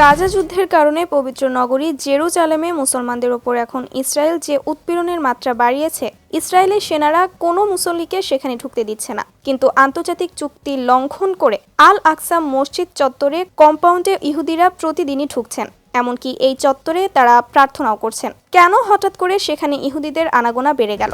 গাজা যুদ্ধের কারণে পবিত্র নগরী জেরুজালেমে মুসলমানদের ওপর এখন ইসরায়েল যে উৎপীড়নের মাত্রা বাড়িয়েছে, ইসরায়েলের সেনারা কোনো মুসল্লিকে সেখানে ঢুকতে দিচ্ছে না। কিন্তু আন্তর্জাতিক চুক্তি লঙ্ঘন করে আল আকসা মসজিদ চত্বরে কম্পাউন্ডে ইহুদিরা প্রতিদিনই ঢুকছেন। এমনকি এই চত্বরে তারা প্রার্থনাও করছেন। কেন হঠাৎ করে সেখানে ইহুদিদের আনাগোনা বেড়ে গেল?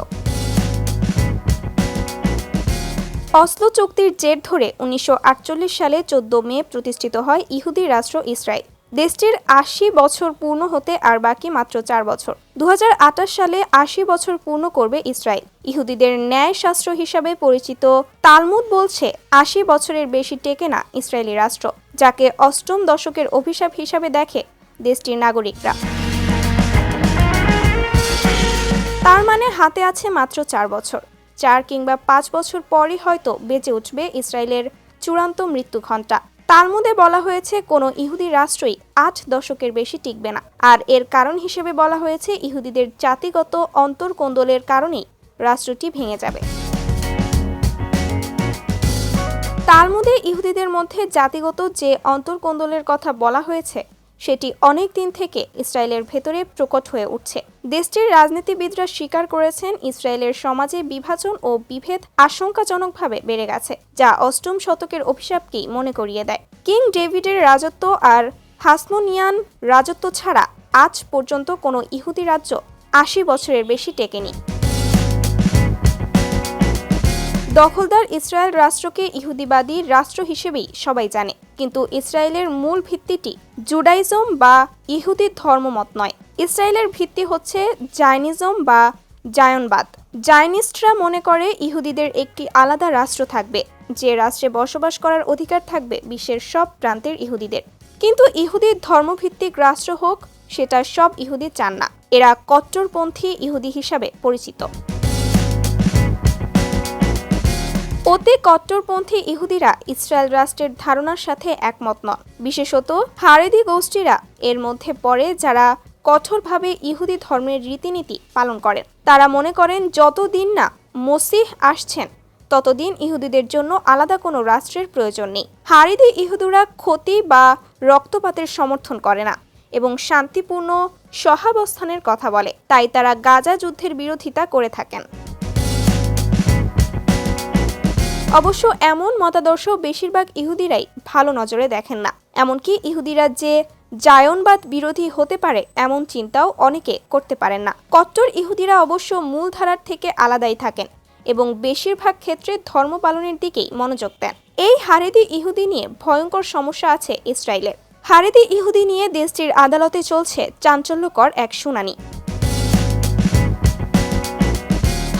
অসলো চুক্তির জের ধরে উনিশশো আটচল্লিশ সালে চোদ্দ মে প্রতিষ্ঠিত হয় ইহুদি রাষ্ট্র ইসরায়েল। দেশটির আশি বছর পূর্ণ হতে আর বাকি মাত্র চার বছর। দু হাজার আঠাশ সালে আশি বছর পূর্ণ করবে ইসরায়েল। ইহুদিদের ন্যায় শাস্ত্র হিসাবে পরিচিত তালমুদ বলছে, আশি বছরের বেশি টেকে না ইসরায়েলি রাষ্ট্র, যাকে অষ্টম দশকের অভিশাপ হিসাবে দেখে দেশটির নাগরিকরা। তার মানে হাতে আছে মাত্র চার বছর। চার কিংবা পাঁচ বছর পরই হয়তো বেঁচে উঠবে ইসরায়েলের চূড়ান্ত মৃত্যু ঘণ্টা তালমুদে বলা হয়েছে, কোনো ইহুদি রাষ্ট্রই আট দশকের বেশি টিকবে না। আর এর কারণ হিসেবে বলা হয়েছে, ইহুদিদের জাতিগত অন্তর্কোন্দলের কারণেই রাষ্ট্রটি ভেঙে যাবে। তালমুদে ইহুদিদের মধ্যে জাতিগত যে অন্তর্কোন্দলের কথা বলা হয়েছে সেটি অনেক দিন থেকে ইসরায়েলের ভেতরে প্রকট হয়ে উঠছে। দেশটির রাজনীতিবিদরা স্বীকার করেছেন, ইসরায়েলের সমাজে বিভাজন ও বিভেদ আশঙ্কাজনকভাবে বেড়ে গেছে, যা অষ্টম শতকের অভিশাপকেই মনে করিয়ে দেয়। কিং ডেভিডের রাজত্ব আর হাসমোনিয়ান রাজত্ব ছাড়া আজ পর্যন্ত কোনো ইহুদি রাজ্য আশি বছরের বেশি টেকেনি। দখলদার ইসরায়েল রাষ্ট্রকে ইহুদিবাদী রাষ্ট্র হিসেবেই সবাই জানে, কিন্তু ইসরায়েলের মূল ভিত্তিটি জুডাইজম বা ইহুদি ধর্মমত নয়। ইসরায়েলের ভিত্তি হচ্ছে জাইনিজম বা জায়নবাদ। জাইনিস্টরা মনে করে ইহুদিদের একটি আলাদা রাষ্ট্র থাকবে, যে রাষ্ট্রে বসবাস করার অধিকার থাকবে বিশ্বের সব প্রান্তের ইহুদিদের। কিন্তু ইহুদি ধর্মভিত্তিক রাষ্ট্র হোক, সেটা সব ইহুদি চান না। এরা কট্টরপন্থী ইহুদি হিসাবে পরিচিত। অতি কট্টরপন্থী ইহুদিরা ইসরায়েল রাষ্ট্রের ধারণার সাথে একমত নন। বিশেষত হারেদি গোষ্ঠীরা এর মধ্যে পড়ে যারা কঠোরভাবে ইহুদি ধর্মের রীতিনীতি পালন করেন। তারা মনে করেন, যতদিন না মসিহ আসছেন, ততদিন ইহুদিদের জন্য আলাদা কোনো রাষ্ট্রের প্রয়োজন নেই। হারিদি ইহুদুরা ক্ষতি বা রক্তপাতের সমর্থন করে না এবং শান্তিপূর্ণ সহাবস্থানের কথা বলে। তাই তারা গাজা যুদ্ধের বিরোধিতা করে থাকেন। অবশ্য এমন মতাদর্শ বেশিরভাগ ইহুদিরাই ভালো নজরে দেখেন না। এমনকি ইহুদিরা যে জায়নবাদ বিরোধী হতে পারে এমন চিন্তাও অনেকে করতে পারেন না। কট্টর ইহুদিরা অবশ্য মূলধারার থেকে আলাদাই থাকেন এবং বেশিরভাগ ক্ষেত্রে ধর্ম পালনের দিকেই মনোযোগ দেন। এই হারেদি ইহুদি নিয়ে ভয়ঙ্কর সমস্যা আছে ইসরায়েলের হারেদি ইহুদি নিয়ে দেশটির আদালতে চলছে চাঞ্চল্যকর এক শুনানি।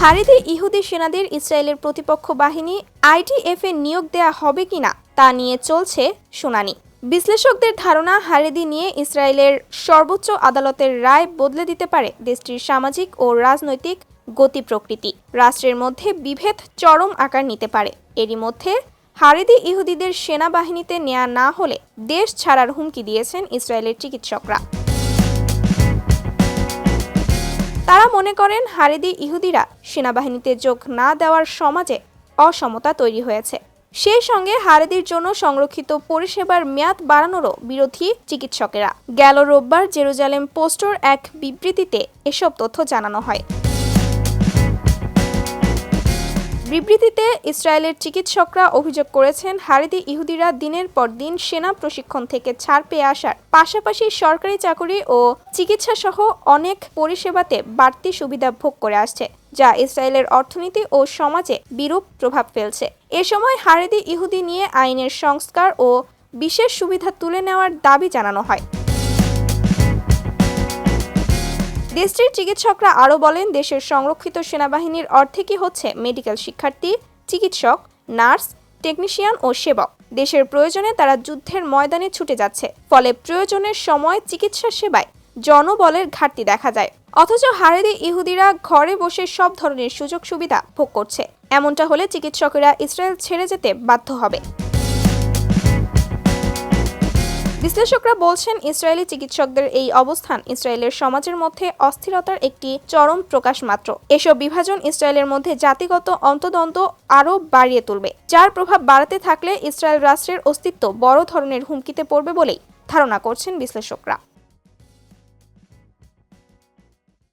হারিদি ইহুদি সেনাদের ইসরায়েলের প্রতিপক্ষ বাহিনী আইটিএফ এ নিয়োগ দেয়া হবে কিনা তা নিয়ে চলছে শুনানি। বিশ্লেষকদের ধারণা, হারেদি নিয়ে ইসরায়েলের সর্বোচ্চ আদালতের রায় বদলে দিতে পারে দেশটির সামাজিক ও রাজনৈতিক গতি প্রকৃতি রাষ্ট্রের মধ্যে বিভেদ চরম আকার নিতে পারে। এরই মধ্যে হারেদি ইহুদিদের সেনাবাহিনীতে নেয়া না হলে দেশ ছাড়ার হুমকি দিয়েছেন ইসরায়েলের চিকিৎসকরা। তারা মনে করেন হারেদি ইহুদিরা সেনাবাহিনীতে যোগ না দেওয়ার সমাজে অসমতা তৈরি হয়েছে। সেই সঙ্গে হারেদির জন্য সংরক্ষিত পরিষেবার মেয়াদ বাড়ানোরও বিরোধী চিকিৎসকেরা। গেল রোববার জেরুজালেম পোস্টর এক বিবৃতিতে এসব তথ্য জানানো হয়। বিবৃতিতে ইসরায়েলের চিকিৎসকরা অভিযোগ করেছেন হারিদি ইহুদিরা দিনের পর দিন সেনা প্রশিক্ষণ থেকে ছাড় পেয়ে আসার। পাশাপাশি সরকারি চাকরি ও চিকিৎসা সহ অনেক পরিষেবাতে বাড়তি সুবিধা ভোগ করে আসছে, যা ইসরায়েলের অর্থনীতি ও সমাজে বিরূপ প্রভাব ফেলছে। এ সময় হারেদি ইহুদি নিয়ে আইনের সংস্কার ও বিশেষ সুবিধা তুলে নেওয়ার দাবি জানানো হয়। দেশটির চিকিৎসকরা আরও বলেন, দেশের সংরক্ষিত সেনাবাহিনীর অর্ধেকই হচ্ছে মেডিকেল শিক্ষার্থী, চিকিৎসক, নার্স, টেকনিশিয়ান ও সেবক। দেশের প্রয়োজনে তারা যুদ্ধের ময়দানে ছুটে যাচ্ছে, ফলে প্রয়োজনের সময় চিকিৎসা সেবায় জনবলের ঘাটতি দেখা যায়। অথচ হারেদি ইহুদিরা ঘরে বসে সব ধরনের সুযোগ সুবিধা ভোগ করছে। এমনটা হলে চিকিৎসকেরা ইসরায়েল ছেড়ে যেতে বাধ্য হবে। বিশ্লেষকরা বলছেন, ইসরায়েলি চিকিৎসকদের এই অবস্থান ইসরায়েলের সমাজের মধ্যে অস্থিরতার একটি চরম প্রকাশ মাত্র। এসব বিভাজন ইসরায়েলের মধ্যে জাতিগত অন্তদ্বন্দ্ব আরও বাড়িয়ে তুলবে, যার প্রভাব বাড়াতে থাকলে ইসরায়েল রাষ্ট্রের অস্তিত্ব বড় ধরনের হুমকিতে পড়বে বলেই ধারণা করছেন বিশ্লেষকরা।